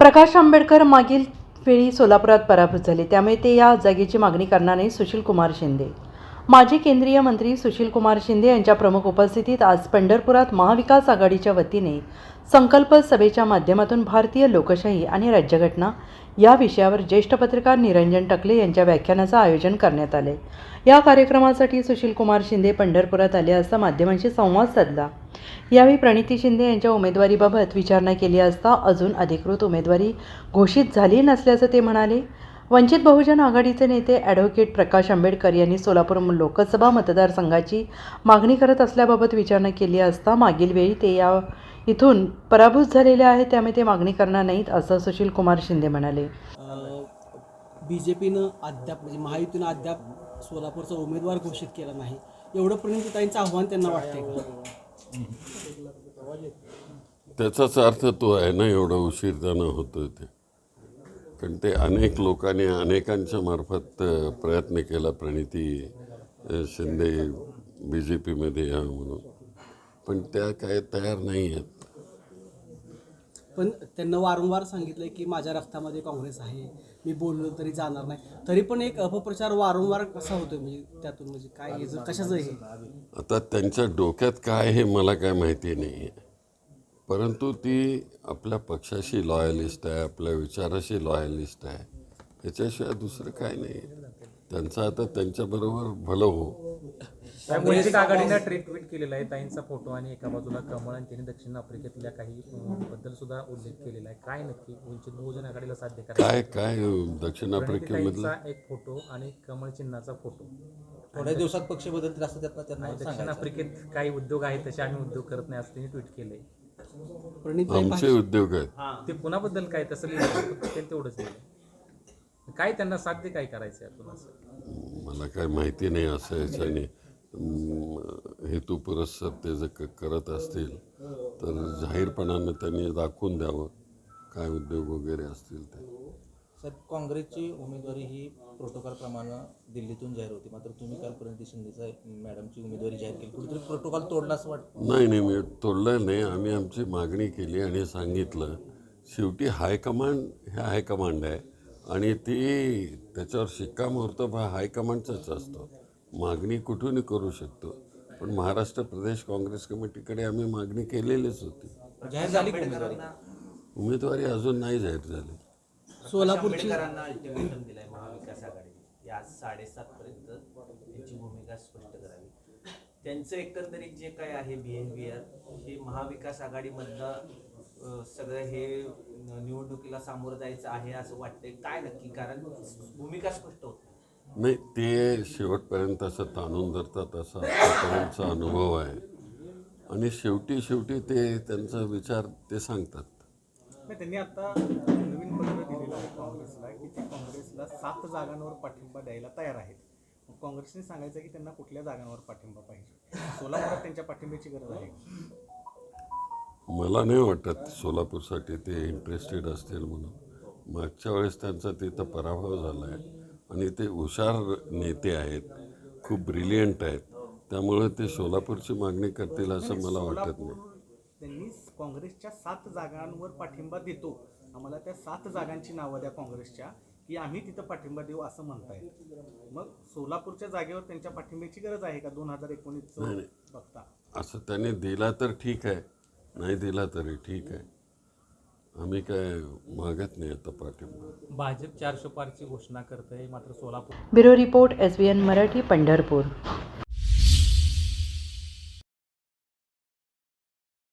प्रकाश आंबेडकर मागील वेळी सोलापुरात पराभूत झाले. त्यामुळे ते या जागेची मागणी करणार नाही सुशील कुमार शिंदे. माजी केंद्रीय मंत्री सुशील कुमार शिंदे यांच्या प्रमुख उपस्थितीत आज पंढरपुरात महाविकास आघाडीच्या वतीने संकल्प सभेच्या माध्यमातून भारतीय लोकशाही आणि राज्यघटना या विषयावर ज्येष्ठ पत्रकार निरंजन टकले यांच्या व्याख्यानाचं आयोजन करण्यात आले. या कार्यक्रमासाठी सुशील कुमार शिंदे पंढरपुरात आले असता माध्यमांशी संवाद साधला. यावेळी प्रणिती शिंदे यांच्या उमेदवारीबाबत विचारणा केली असता अजून अधिकृत उमेदवारी घोषित झाली नसल्याचं ते म्हणाले. वंचित बहुजन आघाडीचे नेते ॲडव्होकेट प्रकाश आंबेडकर यांनी सोलापूर लोकसभा मतदारसंघाची मागणी करत असल्याबाबत विचारणा केली असता मागील वेळी ते या इथून पराभूत झालेले आहेत त्यामुळे ते मागणी करणार नाहीत असं सुशील कुमार शिंदे म्हणाले. बी जे पीनं अद्याप म्हणजे महायुतीनं अद्याप सोलापूरचा उमेदवार घोषित केला नाही. एवढं प्रणितीताईंचं आव्हान त्यांना वाटतंय का? त्याचाच अर्थ तो आहे ना एवढा उशीर जाणं होतो ते. कारण ते अनेक लोकांनी अनेकांच्या मार्फत प्रयत्न केला प्रणिती शिंदे बी जे पीमध्ये या म्हणून. पण त्या काय तयार नाही आहेत. पण त्यांना वारंवार सांगितलं की माझ्या रक्तामध्ये काँग्रेस आहे मी बोललो तरी जाणार नाही. तरी पण एक अपप्रचार वारंवार कसा होतोय म्हणजे त्यातून म्हणजे काय याचं- कशाचं हे? आता त्यांच्या डोक्यात काय हे मला काय माहिती नाही आहे परंतु ती आपल्या पक्षाशी लॉयलिस्ट आहे आपल्या विचाराशी लॉयलिस्ट आहे. याच्याशिवाय दुसरं काय नाही त्यांचं आता त्यांच्याबरोबर भलं हो. वंचित आघाडीनं ट्विट ट्विट केलेला आहे. ताईंचा फोटो आणि एका बाजूला कमळ आणि त्यांनी दक्षिण आफ्रिकेतल्या काही बद्दल सुद्धा उल्लेख केलेला आहे. काय नक्की? वंचित बहुजन आघाडीला साध्य करायचं काय काय दक्षिण आफ्रिकेमधलं? एक फोटो आणि कमळ चिन्हाचा फोटो थोड्या दिवसात पक्ष बदलतील असं त्यातनं त्यांना दक्षिण आफ्रिकेत काही उद्योग आहेत तसे आम्ही उद्योग करत नाही असं त्यांनी ट्विट केलंय. प्रणितीताई आमचे उद्योग आहेत. ते पुन्हाबद्दल काय? तसं तेवढंच लिहिलं काय त्यांना साध्य काय करायचं असं? मला काय माहिती नाही असं याच्याने अं, हेतुपुरस्सर ते जर क- करत असतील तर जाहीरपणानं त्यांनी दाखवून द्यावं. काय उद्योग वगैरे असतील ते. साहेब काँग्रेसची उमेदवारी ही प्रोटोकॉल प्रमाणे दिल्लीतून जाहीर होती. मात्र तुम्ही काल प्रणिती शिंदेचा मॅडमची उमेदवारी जाहीर केली. कुठेतरी प्रोटोकॉल तोडला असं वाटतं. नाही नाही मी तोडलं नाही. आम्ही आमची मागणी केली आणि सांगितलं शेवटी हायकमांड हे हायकमांड आहे आणि ती त्याच्यावर शिक्कामोर्तब हा हायकमांडचाच असतो. मागणी कुठूनही करू शकतो? पण महाराष्ट्र प्रदेश काँग्रेस कमिटीकडे आम्ही मागणी केलेलीच होती. जाहीर झाली का उमेदवारी? उमेदवारी अजून नाही जाहीर झाली. सोलापूरची आंबेडकरांना अल्टिमेटम दिलाय महाविकास आघाडीने या साडेसात पर्यंत त्यांची भूमिका स्पष्ट करावी. त्यांचं एकंदरीत जे काय आहे बिहेवियर हे महाविकास आघाडीमधलं अं, सगळं हे निवडणुकीला सामोरं जायचं आहे असं वाटतंय. काय नक्की? कारण भूमिका स्पष्ट होत नाही. नाही ते शेवटपर्यंत असं ताणून धरतात असा आतापर्यंतचा अनुभव आहे. आणि शेवटी शेवटी ते त्यांचा विचार ते सांगतात. नाही त्यांनी आता नवीन पत्र दिलेलं आहे काँग्रेसला की ते काँग्रेसला सात जागांवर पाठिंबा द्यायला तयार आहेत. काँग्रेसने सांगायचं की त्यांना कुठल्या जागांवर पाठिंबा पाहिजे? सोलापुरात त्यांच्या पाठिंब्याची गरज आहे. मला नाही वाटत सोलापूरसाठी ते इंटरेस्टेड असतील म्हणून. मागच्या वेळेस त्यांचा तिथं पराभव झाला आहे आणि ते हुशार नेते आहेत खूप ब्रिलियंट आहेत. त्यामुळे ते सोलापूरची मागणी करतील असं मला वाटत नाही. त्यांनी काँग्रेसच्या सात जागांवर पाठिंबा देतो. आम्हाला त्या सात जागांची नावं द्या काँग्रेसच्या की आम्ही तिथं पाठिंबा देऊ असं म्हणतायत. मग सोलापूरच्या जागेवर त्यांच्या पाठिंब्याची गरज आहे का? दोन हजार एकोणीसचं बघता. असं त्याने दिला तर ठीक आहे नाही दिला तरी ठीक आहे. आम्ही काय मागत नाही आता पाठिंबा. भाजप चारशे पारची घोषणा करतंय मात्र Solapur. Bureau report S B N Marathi Pandharpur.